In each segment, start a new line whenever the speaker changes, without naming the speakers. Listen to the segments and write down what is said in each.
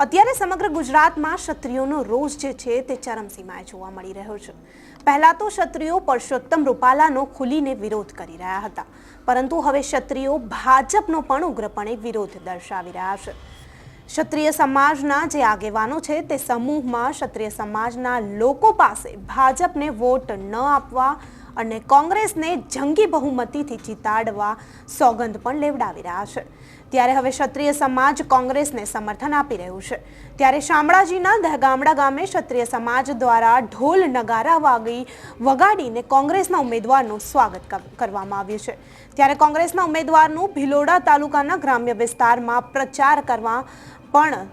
અત્યારે સમગ્ર ગુજરાતમાં ક્ષત્રિયોનો રોષ જે છે તે ચરમસીમાએ જોવા મળી રહ્યો છે. પહેલાં તો ક્ષત્રિયો પરસોત્તમ રૂપાલાનો ખુલીને વિરોધ કરી રહ્યા હતા. પરંતુ હવે ક્ષત્રિયો ભાજપનો પણ ઉગ્રપણે વિરોધ દર્શાવી રહ્યા છે. ક્ષત્રિય સમાજના જે આગેવાનો છે તે સમૂહમાં ક્ષત્રિય સમાજના લોકો પાસે ભાજપને વોટ ન આપવા અને કોંગ્રેસને જંગી બહુમતીથી જીતાડવા સોગંદ પણ લેવડાવી રહ્યા છે. ત્યારે હવે ક્ષત્રિય સમાજ કોંગ્રેસને સમર્થન આપી રહ્યું છે. ત્યારે શામળાજીના દહેગામડા ગામે ક્ષત્રિય સમાજ દ્વારા ઢોલ નગારા વાગી વગાડીને કોંગ્રેસના ઉમેદવારનું સ્વાગત કરવામાં આવ્યું છે. ત્યારે કોંગ્રેસના ઉમેદવારનું ભિલોડા તાલુકાના ગ્રામ્ય વિસ્તારમાં પ્રચાર કરવા પણ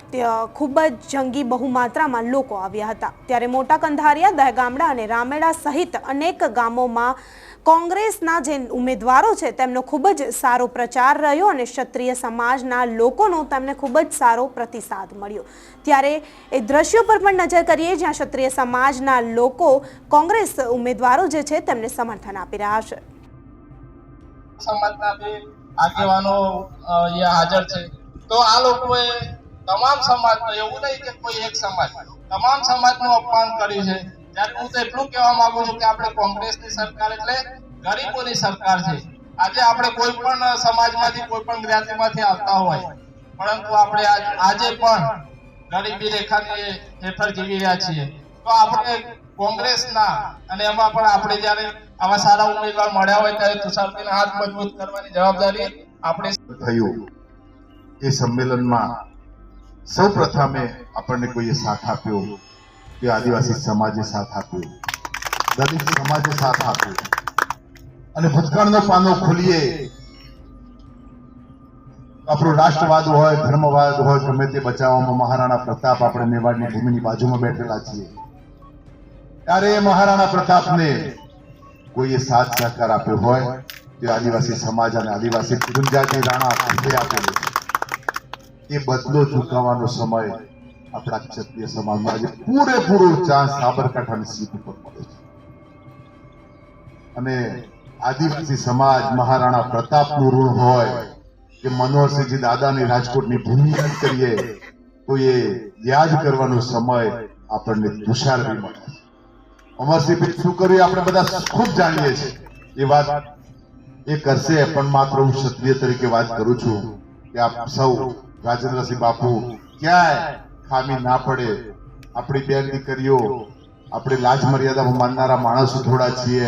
ખૂબ જ જંગી બહુમાત્રામાં લોકો આવ્યા હતા. ત્યારે મોટા કંધારિયા, દહેગામડા અને રામેડા સહિત અનેક ગામોમાં કોંગ્રેસના જે ઉમેદવારો છે, તેમનો ખૂબ જ સારો પ્રચાર રહ્યો અને ક્ષત્રિય સમાજના લોકોનો તેમને ખૂબ જ સારો પ્રતિસાદ મળ્યો. ત્યારે એ દ્રશ્યો પર પણ નજર કરીએ, જ્યાં ક્ષત્રિય સમાજના લોકો કોંગ્રેસ ઉમેદવારો જે છે, તેમને સમર્થન આપી રહ્યા છે.
સમાજના આગેવાનો હાજર છે. તો આ લોકોએ તમામ સમાજનો એવું નહીં કે કોઈ એક સમાજ તમામ સમાજનું અપમાન કર્યું છે. ત્યારે હું તો એટલું કહેવા માંગુ છું કે આપણે કોંગ્રેસની સરકાર એટલે ગરીબોની સરકાર છે. આજે આપણે કોઈ પણ સમાજમાંથી, કોઈ પણ જ્ઞાતિમાંથી આવતા હોય, પરંતુ આપણે આજે પણ ગરીબી રેખાની હેઠળ જીવી રહ્યા છીએ. તો આપણે કોંગ્રેસના, અને એમાં પણ આપણે જ્યારે આવા સારા ઉમેદવાર મળ્યા હોય ત્યારે તુષારભાઈને હાથ મજબૂત કરવાની જવાબદારી આપણે
થયું. એ સંમેલનમાં સૌ પ્રથમે આપણને કોઈએ સાથ આપ્યો. કે આદિવાસી સમાજે સાથ આપ્યો. દલિત સમાજે સાથ આપ્યો. અને ભૂતકાળનો પાનો ખોલીએ. આપણો રાષ્ટ્રવાદ હોય, ધર્મવાદ હોય, ગમે તે બચાવવામાં મહારાણા પ્રતાપ આપણે મેવાડની ભૂમિની બાજુમાં બેઠેલા છીએ. ત્યારે એ મહારાણા પ્રતાપને કોઈએ સાથ સહકાર આપ્યો હોય, તે આદિવાસી સમાજ અને આદિવાસી ગુંજાતી રાણા ખંડે એ બદલો ચૂકવવાનો સમય આપણા ક્ષત્રિય સમાજમાં આજે પૂરેપૂરો ચાન્સ સાબરકાંઠાની સીટ ઉપર મળે છે અને આદિવાસી સમાજ મહારાણા પ્રતાપનું ઋણ હોય કે મનોહરસિંહજી દાદાની રાજકોટની ભૂમિ યાદ કરીએ તો એ યાદ કરવાનો સમય આપણને તુષારભાઈ મળે છે અમરસિંહ ભાઈ શું કર્યું આપણે બધા ખૂબ જાણીએ છીએ એ વાત એ કરશે પણ માત્ર હું ક્ષત્રિય તરીકે વાત કરું છું કે આપ સૌ રાજેન્દ્રસિંહ બાપુ ક્યાંય ખામી ના પડે. આપણી બેન દીકરીઓ, આપણે લાજ મર્યાદામાં માનનારા માણસો થોડા છીએ.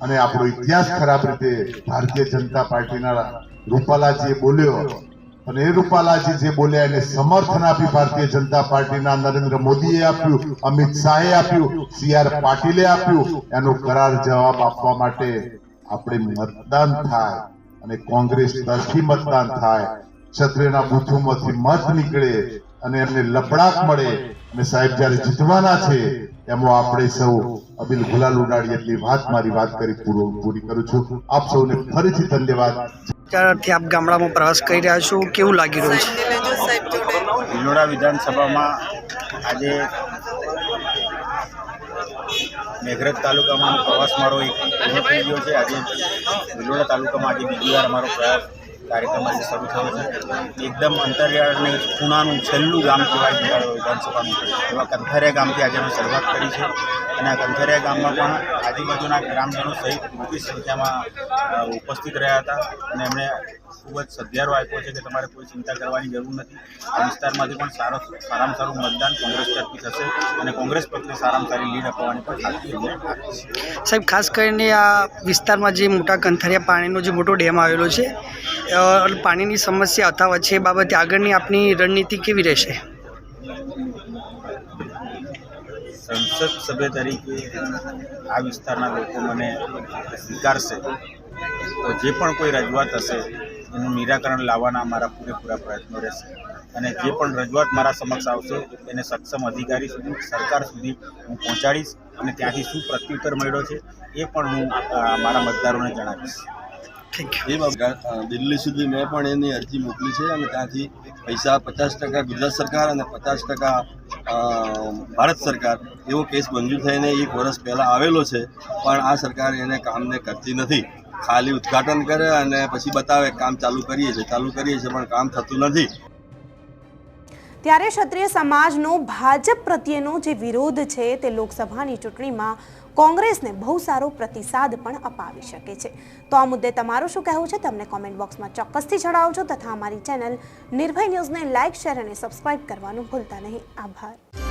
અને આપણો ઇતિહાસ ખરાબ રીતે ભારતીય જનતા પાર્ટીના રૂપાલાજીએ બોલ્યો. અને એ રૂપાલાજી જે બોલ્યા એને સમર્થન આપી ભારતીય જનતા પાર્ટીના નરેન્દ્ર મોદીએ આપ્યું, અમિત શાહે આપ્યું, સી આર પાટીલે આપ્યું. એનો કરાર જવાબ આપવા માટે આપણે મતદાન થાય અને કોંગ્રેસ તરફી મતદાન થાય. ક્ષત્રિયના બુથોમાંથી મત નીકળે. અને એમને લપડાક મળે. અને સાહેબ જ્યારે જીતવાના છે એમાં આપણે સૌ અબિલ ગુલાલ ઉડાડી એટલી વાત મારી વાત કરી પૂરો પૂરી કરું છું. આપ સૌને ફરીથી ધન્યવાદ.
ત્યારથી આપ ગામડામાં પ્રવાસ કરી રહ્યા છો. કેવું લાગી રહ્યું છે?
ભિલોડા વિધાનસભામાં આજે મેઘરજ તાલુકામાં પ્રવાસ મારો એક પૂર્ણ થઈ ગયો છે. આજે ભિલોડા તાલુકામાં આજે બીજી વાર મારો પ્રયાસ કાર્યક્રમ આજે શરૂ થયો છે. એકદમ અંતરિયાળ ખૂણાનું છેલ્લું ગામ કહેવાય, વિધાનસભાનું, એવા કંથારિયા ગામથી આજે અમે શરૂઆત કરી છે. અને કંથરિયા ગામમાં પણ આજુબાજુના ગ્રામજનો સહિત મોટી સંખ્યામાં ઉપસ્થિત રહ્યા હતા અને એમણે ખૂબ જ સધિયારો આપ્યો છે કે તમારે કોઈ ચિંતા કરવાની જરૂર નથી. આ વિસ્તારમાંથી પણ સારો સારામાં સારું મતદાન કોંગ્રેસ તરફી થશે અને કોંગ્રેસ પક્ષને સારામાં સારી લીડ અપાવવાની પણ ખાતરી
સાહેબ, ખાસ કરીને આ વિસ્તારમાં જે મોટા કંથરિયા પાણીનો જે મોટો ડેમ આવેલો છે પાણીની સમસ્યા અથાવત છે એ બાબતે આગળની આપની રણનીતિ કેવી રહેશે?
સંસદ સભ્ય તરીકે આ વિસ્તારના લોકો મને સ્વીકારશે. તો જે પણ કોઈ રજૂઆત હશે, એનું નિરાકરણ લાવવાના મારા પૂરેપૂરા પ્રયત્નો રહેશે. અને જે પણ રજૂઆત મારા સમક્ષ આવશે, એને સક્ષમ અધિકારી સુધી, સરકાર સુધી હું પહોંચાડીશ અને ત્યાંથી શું પ્રત્યુત્તર મળ્યો છે, એ પણ હું મારા મતદારોને જણાવીશ.
એ દિલ્હી સુધી મેં પણ એની અરજી મોકલી છે અને ત્યાંથી પૈસા પચાસ ટકા ગુજરાત સરકાર અને પચાસ ટકા ભારત સરકાર એવો કેસ મંજૂર થઈને એક વર્ષ પહેલાં આવેલો છે. પણ આ સરકાર એને કામને કરતી નથી. ખાલી ઉદ્ઘાટન કરે અને પછી બતાવે કામ ચાલુ કરીએ છીએ ચાલુ કરીએ છીએ પણ કામ થતું નથી.
ત્યારે ક્ષત્રિય સમાજનો ભાજપ પ્રત્યેનો જે વિરોધ છે તે લોકસભાની ચૂંટણીમાં કોંગ્રેસને બહુ સારો પ્રતિસાદ પણ અપાવી શકે છે. તો આ મુદ્દે તમારું શું કહેવું છે? તમને કોમેન્ટ બોક્સમાં ચોક્કસથી જણાવજો તથા અમારી ચેનલ નિર્ભય ન્યૂઝને લાઇક શેર અને સબસ્ક્રાઇબ કરવાનું ભૂલતા નહીં. આભાર.